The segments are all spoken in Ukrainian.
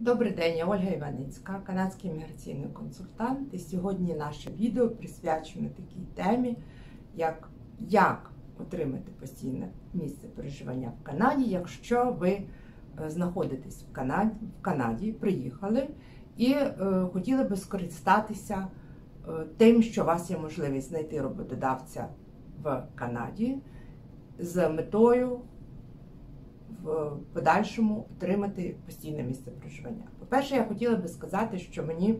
Добрий день, я Ольга Іваницька, канадський міграційний консультант. І сьогодні наше відео присвячено такій темі, як як отримати постійне місце проживання в Канаді, якщо ви е, знаходитесь в Канаді, в Канаді приїхали і е, хотіли би скористатися е, тим, що у вас є можливість знайти роботодавця в Канаді з метою в подальшому отримати постійне місце проживання. По-перше, я хотіла би сказати, що мені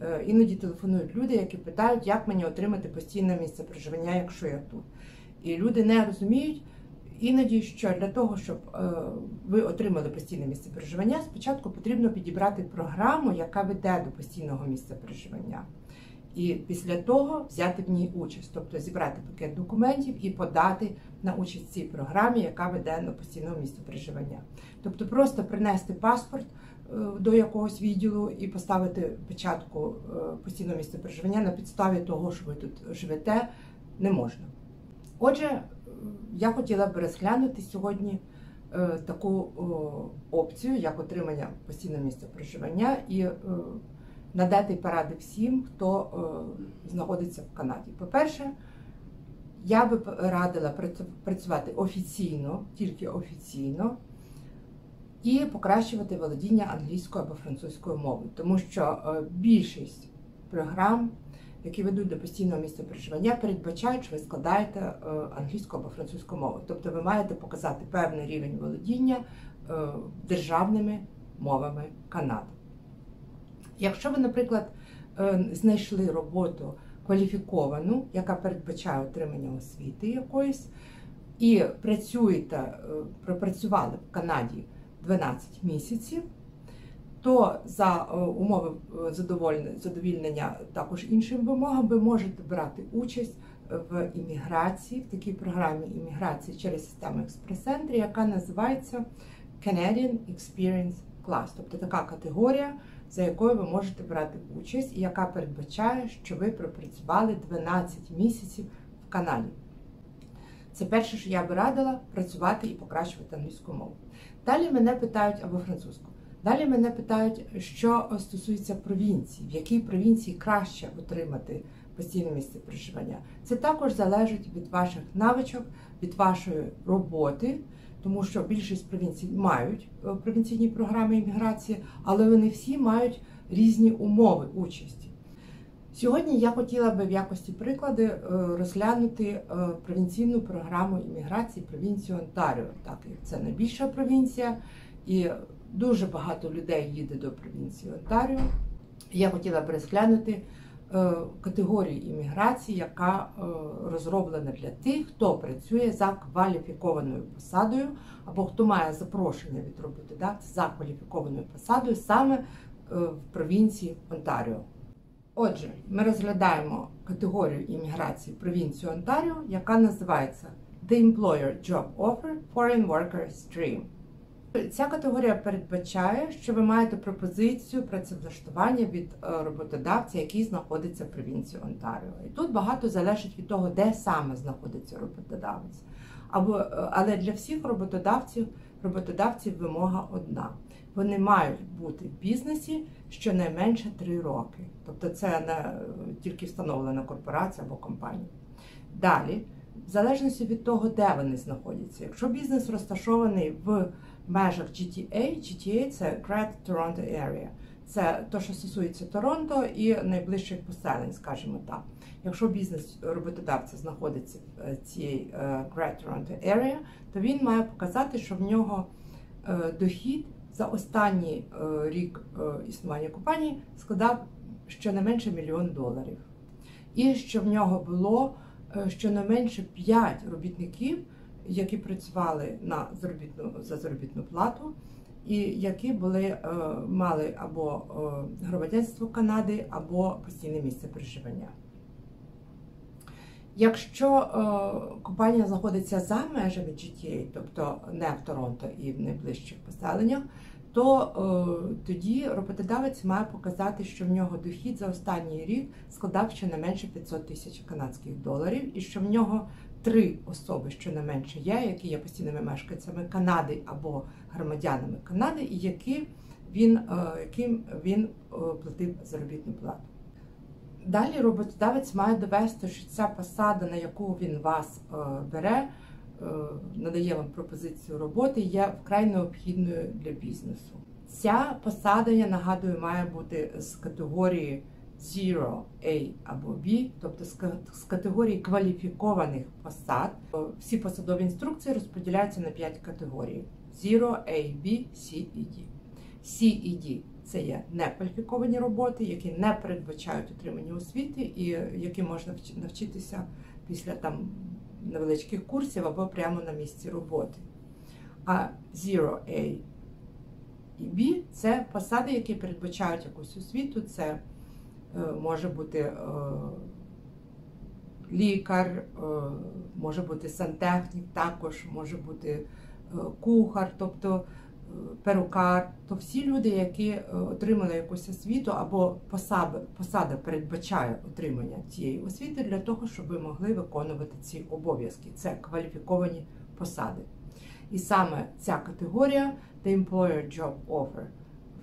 е, іноді телефонують люди, які питають, як мені отримати постійне місце проживання, якщо я тут. І люди не розуміють іноді, що для того, щоб е, ви отримали постійне місце проживання, спочатку потрібно підібрати програму, яка веде до постійного місця проживання. І після того взяти в ній участь, тобто зібрати пакет документів і подати на участь цій програмі, яка веде на постійного місця проживання. Тобто просто принести паспорт е, до якогось відділу і поставити печатку е, постійного місця проживання на підставі того, що ви тут живете, не можна. Отже, е, я хотіла б розглянути сьогодні таку опцію, як отримання постійного місця проживання і надати поради всім, хто е, знаходиться в Канаді. По-перше, я би радила працювати офіційно, тільки офіційно, і покращувати володіння англійською або французькою мовою, тому що е, більшість програм, які ведуть до постійного місця проживання, передбачають, що ви складаєте е, англійську або французьку мову. Тобто ви маєте показати певний рівень володіння державними мовами Канади. Якщо ви, наприклад, е, знайшли роботу кваліфіковану, яка передбачає отримання освіти якоїсь, і працюєте, е, пропрацювали в Канаді 12 місяців, то за е, умови задовільнення також іншим вимогам ви можете брати участь в імміграції, в такій програмі імміграції через систему експрес-центрі, яка називається Canadian Experience Class, тобто така категорія за якою ви можете брати участь, і яка передбачає, що ви пропрацювали 12 місяців в Канаді. Це перше, що я би радила працювати і покращувати англійську мову. Далі мене питають або французьку. Далі мене питають, що стосується провінції, в якій провінції краще отримати постійне місце проживання. Це також залежить від ваших навичок, від вашої роботи тому що більшість провінцій мають е, провінційні програми імміграції, але вони всі мають різні умови участі. Сьогодні я хотіла би в якості прикладу е, розглянути е, провінційну програму імміграції провінції Онтаріо, так як це найбільша провінція, і дуже багато людей їде до провінції Онтаріо. Я хотіла б розглянути Е, категорії імміграції, яка е, розроблена для тих, хто працює за кваліфікованою посадою, або хто має запрошення від роботодавця за кваліфікованою посадою саме е, в провінції Онтаріо. Отже, ми розглядаємо категорію імміграції провінції Онтаріо, яка називається The Employer Job Offer Foreign Worker Stream. Ця категорія передбачає, що ви маєте пропозицію працевлаштування від е, роботодавця, який знаходиться в провінції Онтаріо. І тут багато залежить від того, де саме знаходиться роботодавець. Або, е, Але для всіх роботодавців роботодавців вимога одна. Вони мають бути в бізнесі щонайменше три роки. Тобто це не тільки встановлена корпорація або компанія. Далі, в залежності від того, де вони знаходяться, якщо бізнес розташований в межах GTA. GTA – це Greater Toronto Area. Це те, що стосується Торонто і найближчих поселень, скажімо так. Якщо бізнес роботодавця знаходиться в е, цій е, Greater Toronto Area, то він має показати, що в нього е, дохід за останній рік існування компанії складав щонайменше мільйон доларів. І що в нього було щонайменше 5 робітників які працювали на заробітну за заробітну плату, і які були е, мали або е, громадянство Канади, або постійне місце проживання. Якщо е, компанія знаходиться за межами GTA, тобто не в Торонто і в найближчих поселеннях, то тоді роботодавець має показати, що в нього дохід за останній рік складав щонайменше 500 тисяч канадських доларів, і що в нього три особи, що не менше є, які є постійними мешканцями Канади або громадянами Канади, і які він, е, яким він е, платив заробітну плату. Далі роботодавець має довести, що ця посада, на яку він вас е, бере, надає вам пропозицію роботи, є вкрай необхідною для бізнесу. Ця посада, я нагадую, має бути з категорії 0, A або B, тобто з категорії кваліфікованих посад. Всі посадові інструкції розподіляються на 5 категорій: 0, A, B, C і D. C і D – це є некваліфіковані роботи, які не передбачають отримання освіти, і які можна навчитися після там невеличких курсів або прямо на місці роботи. А 0A і B – це посади, які передбачають якусь освіту. Це може бути е, лікар, е, може бути сантехнік, також може бути е, кухар, тобто перукар, то всі люди, які е, отримали якусь освіту або посади, посада передбачає отримання цієї освіти для того, щоб ви могли виконувати ці обов'язки. Це кваліфіковані посади. І саме ця категорія The Employer Job Offer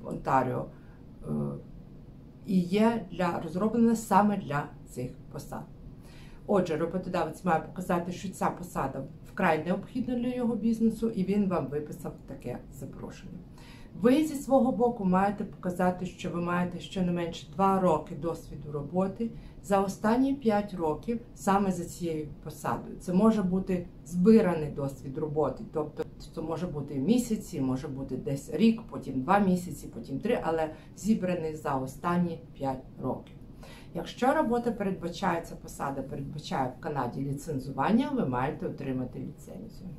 в Онтаріо е, і є для розроблена саме для цих посад. Отже, роботодавець має показати, що ця посада вкрай необхідна для його бізнесу, і він вам виписав таке запрошення. Ви зі свого боку маєте показати, що ви маєте щонайменше 2 роки досвіду роботи за останні 5 років саме за цією посадою. Це може бути збираний досвід роботи, тобто це може бути місяці, може бути десь рік, потім 2 місяці, потім 3, але зібраний за останні 5 років. Якщо робота передбачається, посада передбачає в Канаді ліцензування, ви маєте отримати ліцензію.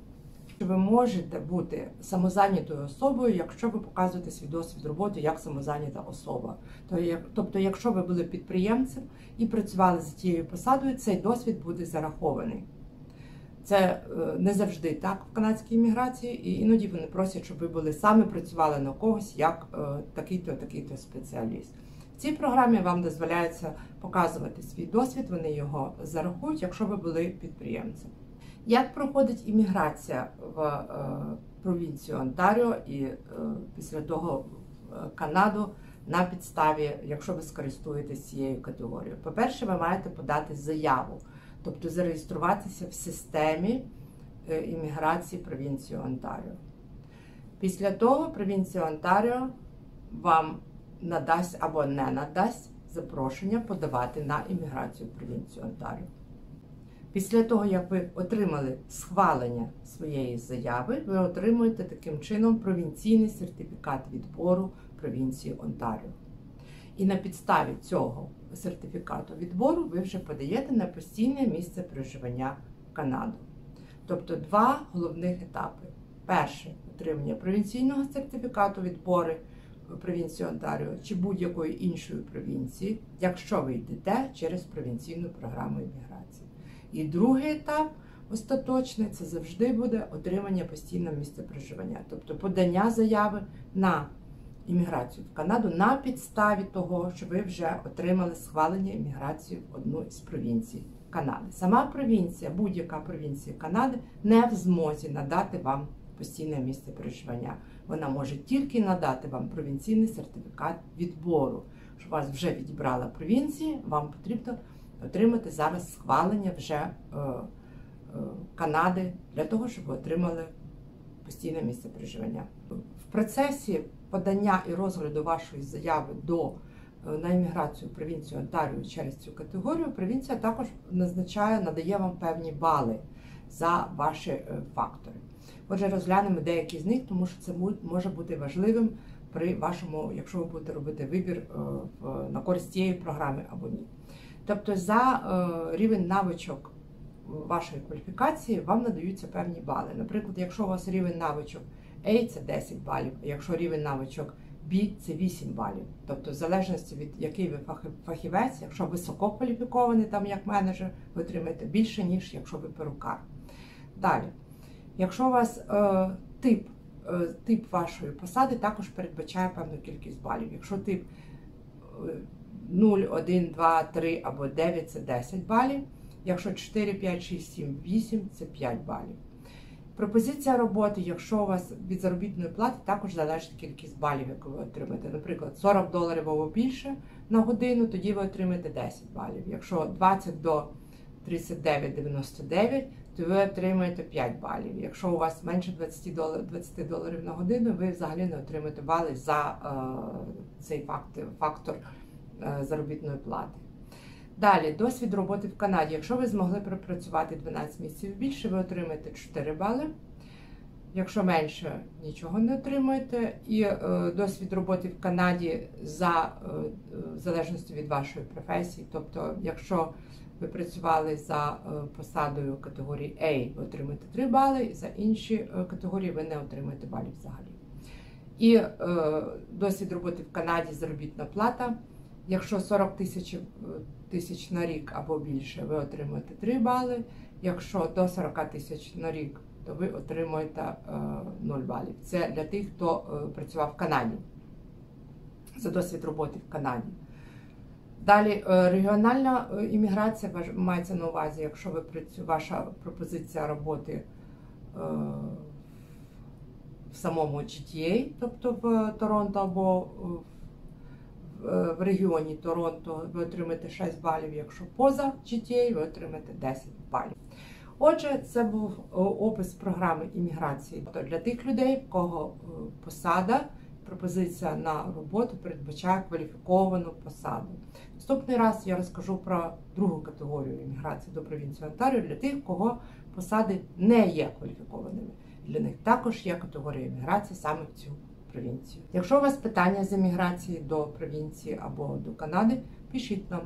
Ви можете бути самозайнятою особою, якщо ви показуєте свій досвід роботи як самозайнята особа. Тобто, якщо ви були підприємцем і працювали за тією посадою, цей досвід буде зарахований. Це е, не завжди так в канадській імміграції, і іноді вони просять, щоб ви були саме працювали на когось як е, такий-то, такий-то спеціаліст В цій програмі вам дозволяється показувати свій досвід, вони його зарахують, якщо ви були підприємцем. Як проходить імміграція в е, провінцію Онтаріо і після того в Канаду на підставі, якщо ви скористуєтесь цією категорією? По-перше, ви маєте подати заяву, тобто зареєструватися в системі е, імміграції провінції Онтаріо. Після того провінція Онтаріо вам надасть або не надасть запрошення подавати на імміграцію в провінцію Онтаріо. Після того, як ви отримали схвалення своєї заяви, ви отримуєте таким чином провінційний сертифікат відбору провінції Онтаріо. І на підставі цього сертифікату відбору ви вже подаєте на постійне місце проживання в Канаду. Тобто два головних етапи. Перше отримання провінційного сертифікату відбору провінцію Онтаріо чи будь-якої іншої провінції, якщо ви йдете через провінційну програму імміграції. І другий етап остаточний це завжди буде отримання постійного місця проживання, тобто подання заяви на імміграцію в Канаду на підставі того, що ви вже отримали схвалення імміграції в одну із провінцій Канади. Сама провінція, будь-яка провінція Канади не в змозі надати вам постійне місце проживання. Вона може тільки надати вам провінційний сертифікат відбору. Що вас вже відібрала провінції, вам потрібно отримати зараз схвалення вже е, е, Канади для того, щоб ви отримали постійне місце проживання. В процесі подання і розгляду вашої заяви до е, на імміграцію провінцію Онтаріо через цю категорію, провінція також назначає, надає вам певні бали за ваші е, фактори. Отже, розглянемо деякі з них, тому що це може бути важливим при вашому, якщо ви будете робити вибір е, на користь цієї програми або ні. Тобто, за рівень навичок вашої кваліфікації вам надаються певні бали. Наприклад, якщо у вас рівень навичок A це 10 балів, якщо рівень навичок B це 8 балів. Тобто, в залежності від який ви фахівець, якщо висококваліфікований там як менеджер, ви отримаєте більше, ніж якщо ви перукар. Далі. Якщо у вас е, тип е, тип вашої посади також передбачає певну кількість балів. Якщо тип 0, 1, 2, 3 або 9 це 10 балів. Якщо 4, 5, 6, 7, 8 це 5 балів. Пропозиція роботи, якщо у вас від заробітної плати, також залежить кількість балів, яку ви отримаєте. Наприклад, 40 доларів або більше на годину, тоді ви отримаєте 10 балів. Якщо 20 до 39,99, то ви отримаєте 5 балів. Якщо у вас менше 20 доларів, 20 доларів на годину, ви взагалі не отримаєте бали за е, цей фактор, фактор е, заробітної плати. Далі, досвід роботи в Канаді. Якщо ви змогли пропрацювати 12 місяців більше, ви отримаєте 4 бали. Якщо менше, нічого не отримуєте. І е, досвід роботи в Канаді за е, в залежності від вашої професії. Тобто, якщо ви працювали за е, посадою категорії A, ви отримаєте 3 бали, за інші е, категорії ви не отримаєте балів взагалі. І е, досвід роботи в Канаді заробітна плата. Якщо 40 тисяч тисяч на рік або більше, ви отримуєте 3 бали. Якщо до 40 тисяч на рік, то ви отримуєте е, 0 балів. Це для тих, хто е, працював в Канаді за досвід роботи в Канаді. Далі е, регіональна е, імміграція мається на увазі, якщо ви працю- ваша пропозиція роботи е, в самому GTA, тобто в Торонто або в в регіоні Торонто ви отримаєте 6 балів, якщо поза GTA, ви отримаєте 10 балів. Отже, це був опис програми імміграції Тобто для тих людей, в кого е, посада, пропозиція на роботу передбачає кваліфіковану посаду. Наступний раз я розкажу про другу категорію імміграції до провінції Онтаріо для тих, кого посади не є кваліфікованими. Для них також є категорія імміграції саме в цю провінцію. Якщо у вас питання з еміграції до провінції або до Канади, пишіть нам.